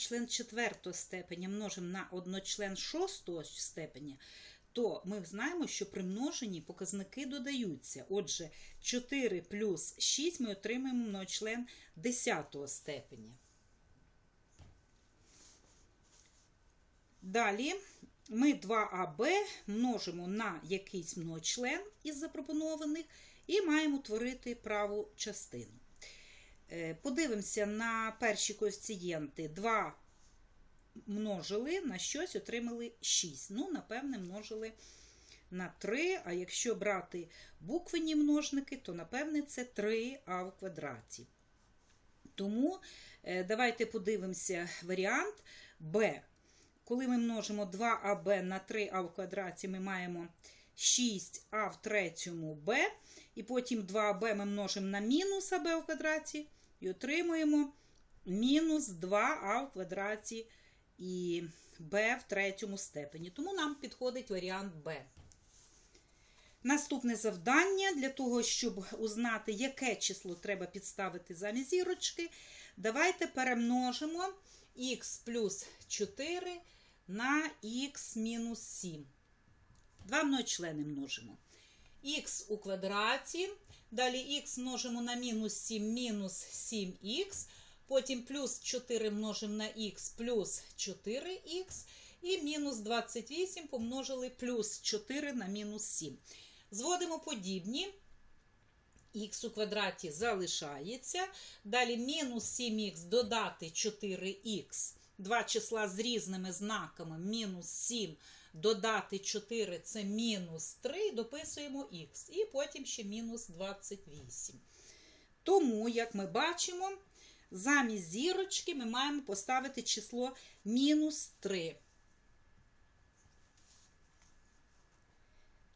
одночлен четвертого степеня множимо на одночлен шостого степеня, то ми знаємо, що при множенні показники додаються. Отже, 4 плюс 6 ми отримаємо многочлен 10 степеня. Далі ми 2АБ множимо на якийсь многочлен із запропонованих і маємо творити праву частину. Е, Подивимося на перші коефіцієнти. 2 множили на щось, отримали 6. Ну, напевне, множили на 3, а якщо брати буквені множники, то, напевне, це 3а в квадраті. Тому е, давайте подивимося варіант Б. Коли ми множимо 2аб на 3а в квадраті, ми маємо 6а в третьому b, і потім 2аб ми множимо на мінус аб в квадраті, і отримуємо мінус 2а в квадраті і b в третьому степені. Тому нам підходить варіант b. Наступне завдання для того, щоб узнати, яке число треба підставити замість зірочки, давайте перемножимо х плюс 4 на х мінус 7. Два многочлени множимо. х у квадраті, далі х множимо на мінус 7 мінус 7х, потім плюс 4 множимо на х плюс 4х, і мінус 28 помножили плюс 4 на мінус 7. Зводимо подібні. Х у квадраті залишається. Далі мінус 7х додати 4х. Два числа з різними знаками. Мінус 7 додати 4 це мінус 3. Дописуємо х. І потім ще мінус 28. Тому, як ми бачимо, замість зірочки ми маємо поставити число мінус 3.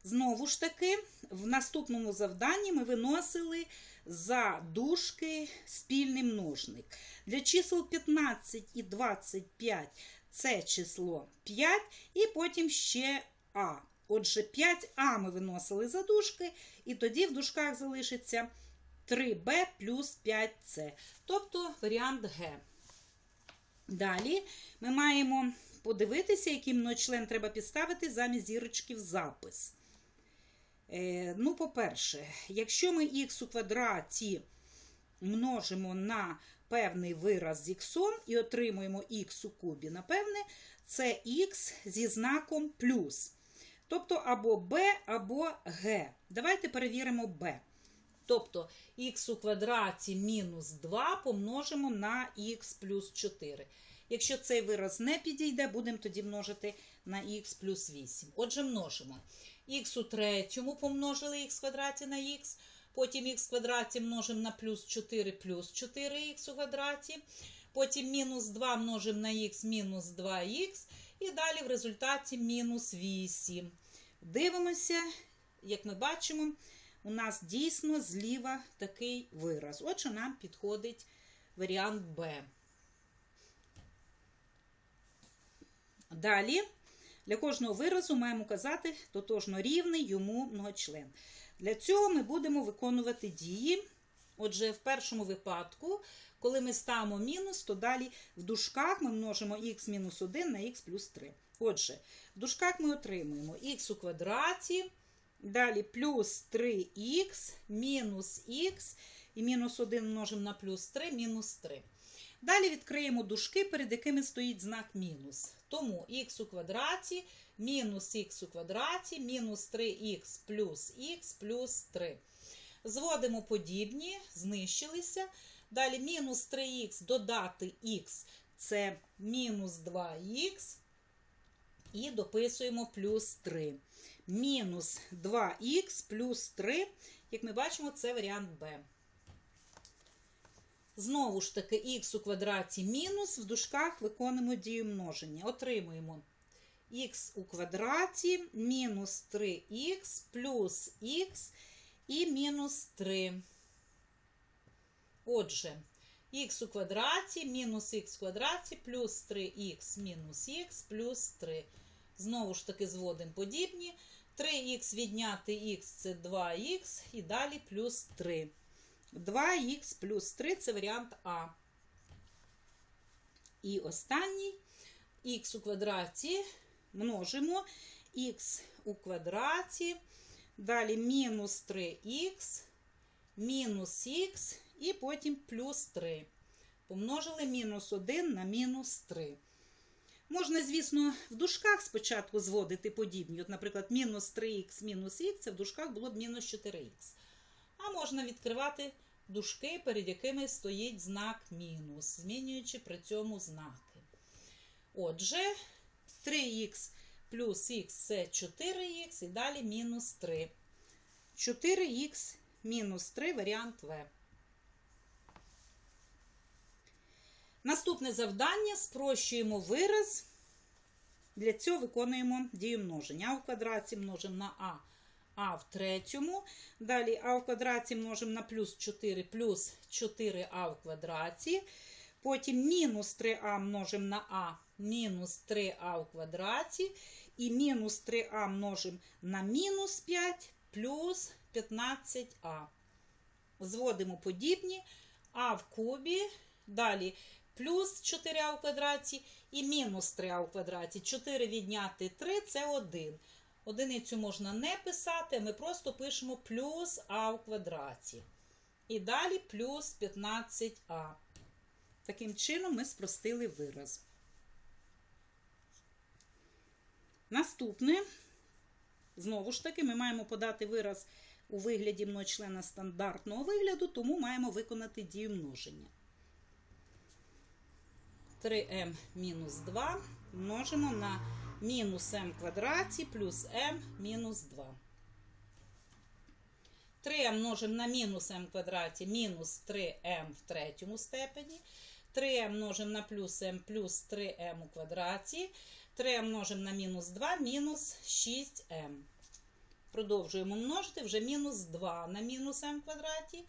Знову ж таки, в наступному завданні ми виносили за дужки спільний множник. Для чисел 15 і 25 це число 5, і потім ще А. Отже, 5А ми виносили за дужки, і тоді в дужках залишиться 3b плюс 5c. Тобто варіант Г. Далі ми маємо подивитися, який многочлен треба підставити замість зірочки в запис. Е, ну, по-перше, якщо ми х у квадраті множимо на певний вираз з х і отримуємо х у кубі, напевне, це х зі знаком плюс. Тобто або b, або g. Давайте перевіримо b. Тобто х у квадраті мінус 2 помножимо на х плюс 4. Якщо цей вираз не підійде, будемо тоді множити на х плюс 8. Отже, множимо. х у третьому помножили х квадраті на х, потім х квадраті множимо на плюс 4 плюс 4х у квадраті, потім мінус 2 множимо на х мінус 2х, і далі в результаті мінус 8. Дивимося, як ми бачимо, у нас дійсно зліва такий вираз. Отже, нам підходить варіант Б. Далі, для кожного виразу маємо казати тотожно рівний йому многочлен. Для цього ми будемо виконувати дії. Отже, в першому випадку, коли ми ставимо мінус, то далі в дужках ми множимо х мінус 1 на х плюс 3. Отже, в дужках ми отримуємо х у квадраті, далі плюс 3х, мінус х, і мінус 1 множимо на плюс 3, мінус 3. Далі відкриємо дужки, перед якими стоїть знак мінус. Тому х у квадраті, мінус х у квадраті, мінус 3х плюс х плюс 3. Зводимо подібні, знищилися. Далі мінус 3х додати х це мінус 2х. І дописуємо плюс 3. Мінус 2х плюс 3. Як ми бачимо, це варіант Б. Знову ж таки, х у квадраті мінус, в дужках виконуємо дію множення. Отримуємо х у квадраті мінус 3х плюс х і мінус 3. Отже, х у квадраті мінус х в квадраті плюс 3х мінус х плюс 3. Знову ж таки, зводимо подібні. 3х відняти х це 2х і далі плюс 3. 2х плюс 3 це варіант А. І останній х у квадраті множимо х у квадраті, далі мінус 3х, мінус х і потім плюс 3. Помножили мінус 1 на мінус 3. Можна, звісно, в дужках спочатку зводити подібні. От, наприклад, мінус 3х мінус х, це в дужках було б мінус 4х. А можна відкривати дужки, перед якими стоїть знак мінус, змінюючи при цьому знаки. Отже, 3х плюс х це 4х і далі мінус 3. 4х мінус 3 варіант В. Наступне завдання спрощуємо вираз. Для цього виконуємо дію множення. А в квадраті множимо на А, А в третьому. Далі А в квадраті множимо на плюс 4 плюс 4А в квадраті. Потім мінус 3А множимо на А, мінус 3А в квадраті. І мінус 3А множимо на мінус 5 плюс 15А. Зводимо подібні. А в кубі. Далі плюс 4а в квадраті і мінус 3а в квадраті. 4 відняти 3 це 1. Одиницю можна не писати, ми просто пишемо плюс а в квадраті. І далі плюс 15а. Таким чином ми спростили вираз. Наступне, знову ж таки, ми маємо подати вираз у вигляді многочлена стандартного вигляду, тому маємо виконати дію множення. 3m мінус 2 множимо на мінус m квадраті плюс m мінус 2. 3m множимо на мінус m квадраті мінус 3m в третьому степені. 3m множимо на плюс m плюс 3m у квадраті. 3m множимо на мінус 2 мінус 6m. Продовжуємо множити вже мінус 2 на мінус m квадраті.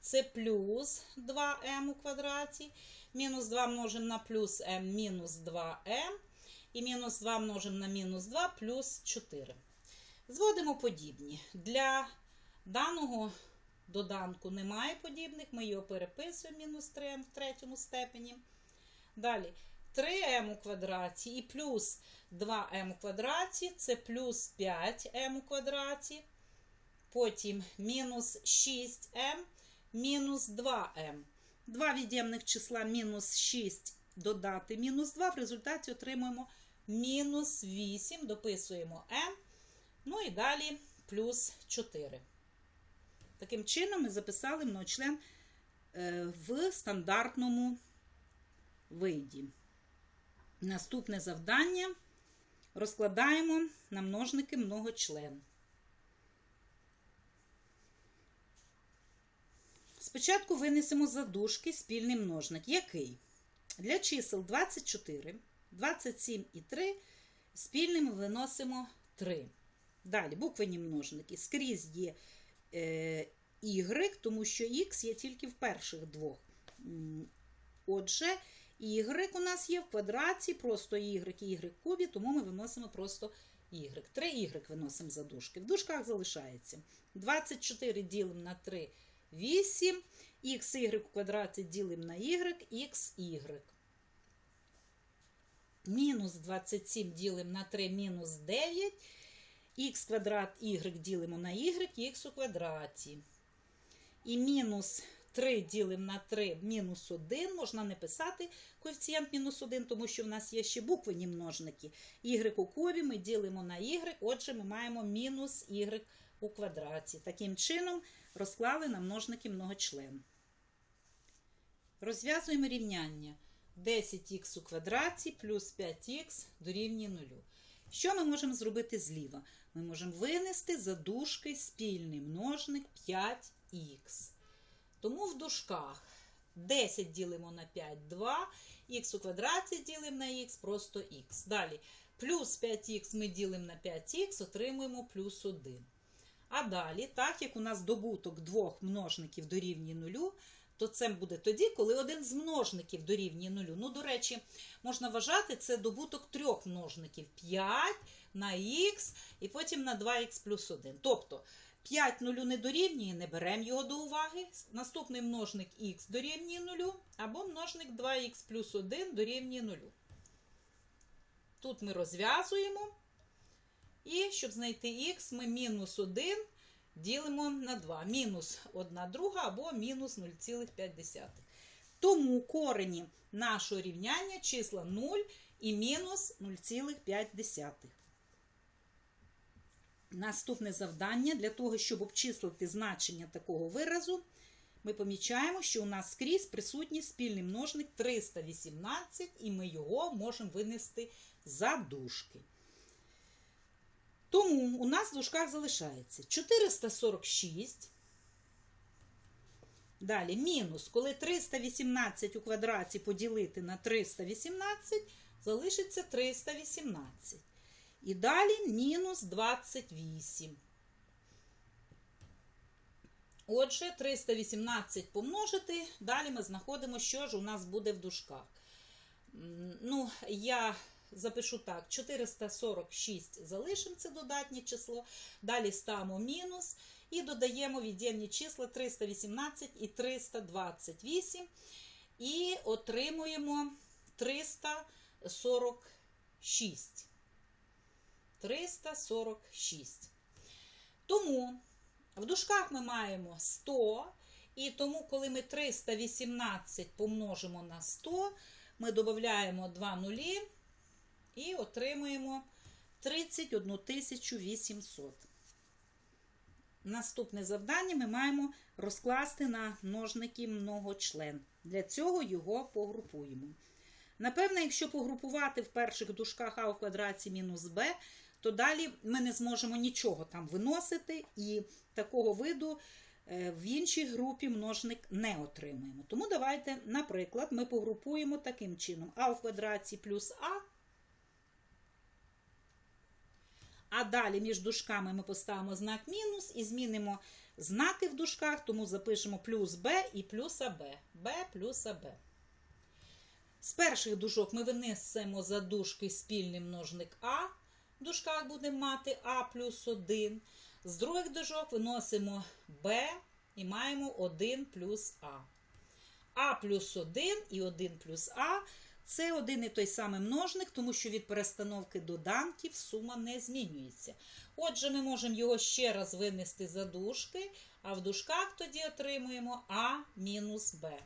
Це плюс 2m у квадраті. Мінус 2 множимо на плюс m мінус 2m. І мінус 2 множимо на мінус 2 плюс 4. Зводимо подібні. Для даного доданку немає подібних. Ми його переписуємо мінус 3m в третьому степені. Далі 3m у квадраті і плюс 2m у квадраті це плюс 5m у квадраті. Потім мінус 6m мінус 2m. Два від'ємних числа мінус 6 додати мінус 2. В результаті отримуємо мінус 8, дописуємо m. Ну і далі плюс 4. Таким чином, ми записали многочлен е, в стандартному виді. Наступне завдання розкладаємо на множники многочлен. Спочатку винесемо за дужки спільний множник. Який? Для чисел 24, 27 і 3 спільними виносимо 3. Далі буквені множники. Скрізь є е, y, тому що х є тільки в перших двох. Отже, y у нас є в квадраті, просто y і в кубі, тому ми виносимо просто y. 3y виносимо за дужки. В дужках залишається. 24 ділимо на 3 8, xy у квадраті ділимо на y, xy. Мінус 27 ділимо на 3 мінус 9, х квадрат y ділимо на y, х у квадраті. І мінус 3 ділимо на 3 мінус 1. Можна не писати коефіцієнт мінус 1, тому що в нас є ще буквені множники. Y у кубі ми ділимо на y, отже, ми маємо мінус y у квадраті. Таким чином, розклали на множники многочлен. Розв'язуємо рівняння 10х у квадраті плюс 5х дорівнює 0. Що ми можемо зробити зліва? Ми можемо винести за дужки спільний множник 5х. Тому в дужках 10 ділимо на 5 2, х у квадраті ділимо на х, просто х. Далі плюс 5х ми ділимо на 5х, отримуємо плюс 1. А далі, так як у нас добуток двох множників дорівнює нулю, то це буде тоді, коли один з множників дорівнює нулю. Ну, до речі, можна вважати це добуток трьох множників 5 на х і потім на 2х плюс 1. Тобто 5 нулю не дорівнює, не беремо його до уваги. Наступний множник х дорівнює 0, або множник 2х плюс 1 дорівнює 0. Тут ми розв'язуємо. І щоб знайти х, ми мінус 1 ділимо на 2. Мінус 1 друга або мінус 0,5. Тому корені нашого рівняння числа 0 і мінус 0,5. Наступне завдання для того, щоб обчислити значення такого виразу, ми помічаємо, що у нас скрізь присутній спільний множник 318, і ми його можемо винести за дужки. Тому у нас в дужках залишається 446. Далі мінус, коли 318 у квадраті поділити на 318, залишиться 318. І далі мінус 28. Отже, 318 помножити. Далі ми знаходимо, що ж у нас буде в дужках. Ну, я запишу так: 446 залишимо це додатнє число. Далі ставимо мінус і додаємо віддільні числа 318 і 328. І отримуємо 346. 346. Тому в дужках ми маємо 100, і тому, коли ми 318 помножимо на 100, ми додаємо 2 нулі і отримуємо 31 800. Наступне завдання ми маємо розкласти на множники многочлен. Для цього його погрупуємо. Напевно, якщо погрупувати в перших дужках а в квадраті мінус b, то далі ми не зможемо нічого там виносити, і такого виду е, в іншій групі множник не отримаємо. Тому давайте, наприклад, ми погрупуємо таким чином: а в квадраті плюс а. А далі між дужками ми поставимо знак мінус і змінимо знаки в дужках, тому запишемо плюс b і плюс аб. b плюс аб. З перших дужок ми винесемо за дужки спільний множник А. В дужках будемо мати А плюс 1. З других дужок виносимо Б і маємо 1 плюс А. А плюс 1 і 1 плюс А це один і той самий множник, тому що від перестановки доданків сума не змінюється. Отже, ми можемо його ще раз винести за дужки, а в дужках тоді отримуємо А мінус Б.